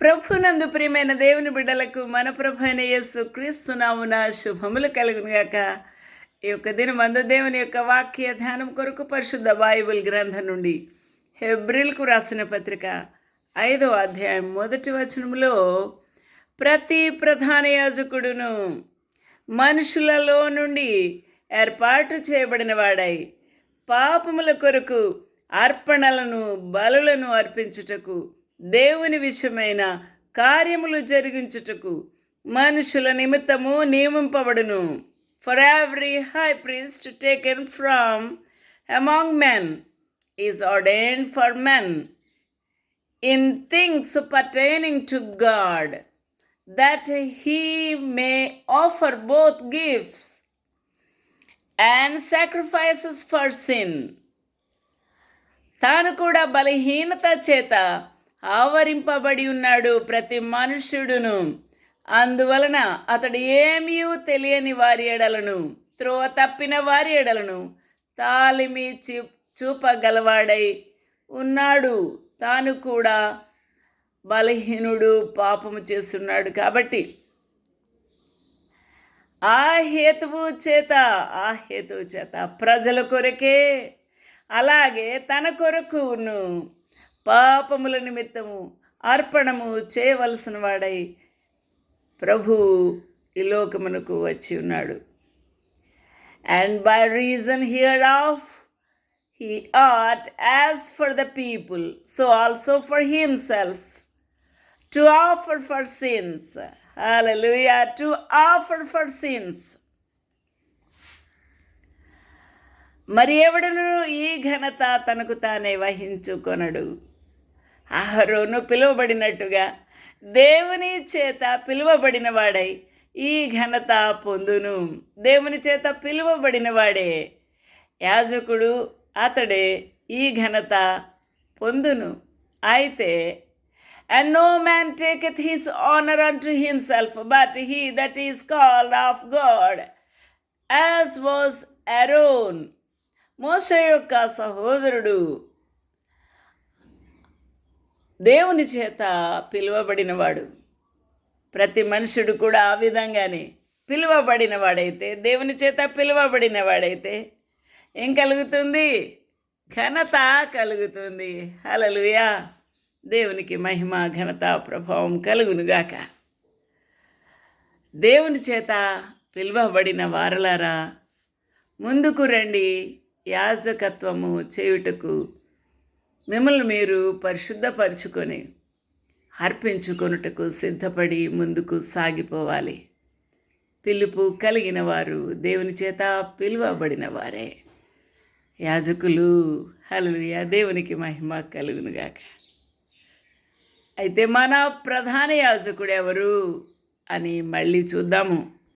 ప్రభునందు ప్రియమైన దేవుని బిడ్డలకు మన ప్రభు అయిన యేసు క్రీస్తునామున శుభములు కలుగునుగాక. ఈ యొక్క దినమందు దేవుని యొక్క వాక్య ధ్యానం కొరకు పరిశుద్ధ బైబిల్ గ్రంథం నుండి హెబ్రిల్కు రాసిన పత్రిక ఐదో అధ్యాయం మొదటి వచనంలో ప్రతి ప్రధాన యాజకుడును మనుషులలో నుండి ఏర్పాటు చేయబడిన వాడై పాపముల కొరకు అర్పణలను బలులను అర్పించుటకు దేవుని విషయమైన కార్యములు జరిగించుటకు మనుషుల నిమిత్తము నియమింపబడును. For every high priest taken from among men is ordained for men in things pertaining to God that he may offer both gifts and sacrifices for sin తాను కూడా బలహీనత చేత ఆవరింపబడి ఉన్నాడు ప్రతి మనుష్యుడును. అందువలన అతడు ఏమీ తెలియని వారి ఎడలను త్రోవ తప్పిన వారి ఎడలను తాలిమి చూ చూపగలవాడై ఉన్నాడు. తాను కూడా బలహీనుడు పాపము చేస్తున్నాడు కాబట్టి ఆ హేతువు చేత ఆ హేతువు చేత ప్రజల కొరకే అలాగే తన కొరకును పాపముల నిమిత్తము అర్పణము చేయవలసిన వాడై ప్రభు ఈ లోకమునకు వచ్చి ఉన్నాడు. And by reason hereof he ought as for the people so also for himself to offer for sins హూయా to offer for sins మరి ఎవడను ఈ ఘనత తనకు తానే వహించుకొనడు. అహరోను పిలువబడినట్టుగా దేవుని చేత పిలువబడిన వాడై ఈ ఘనత పొందును. దేవుని చేత పిలువబడిన వాడే యాజకుడు అతడే ఈ ఘనత పొందును. అయితే and no man taketh his honour unto himself but he that is called of God as was Aaron మోస యొక్క సహోదరుడు దేవుని చేత పిలువబడినవాడు. ప్రతి మనుషుడు కూడా ఆ విధంగానే పిలువబడిన వాడైతే దేవుని చేత పిలువబడిన వాడైతే ఏం కలుగుతుంది? ఘనత కలుగుతుంది. హలలుయా దేవునికి మహిమ ఘనత ప్రభావం కలుగునుగాక దేవుని చేత పిలువబడిన వారలారా ముందుకు రండి. యాజకత్వము చేయుటకు మిమ్మల్ని మీరు పరిశుద్ధపరుచుకొని అర్పించుకొనుటకు సిద్ధపడి ముందుకు సాగిపోవాలి. పిలుపు కలిగిన వారు దేవుని చేత పిలువబడిన వారే. యాజకులు హలలుయ దేవునికి మహిమ కలుగునుగాక అయితే మన ప్రధాన యాజకుడు ఎవరు అని మళ్ళీ చూద్దాము.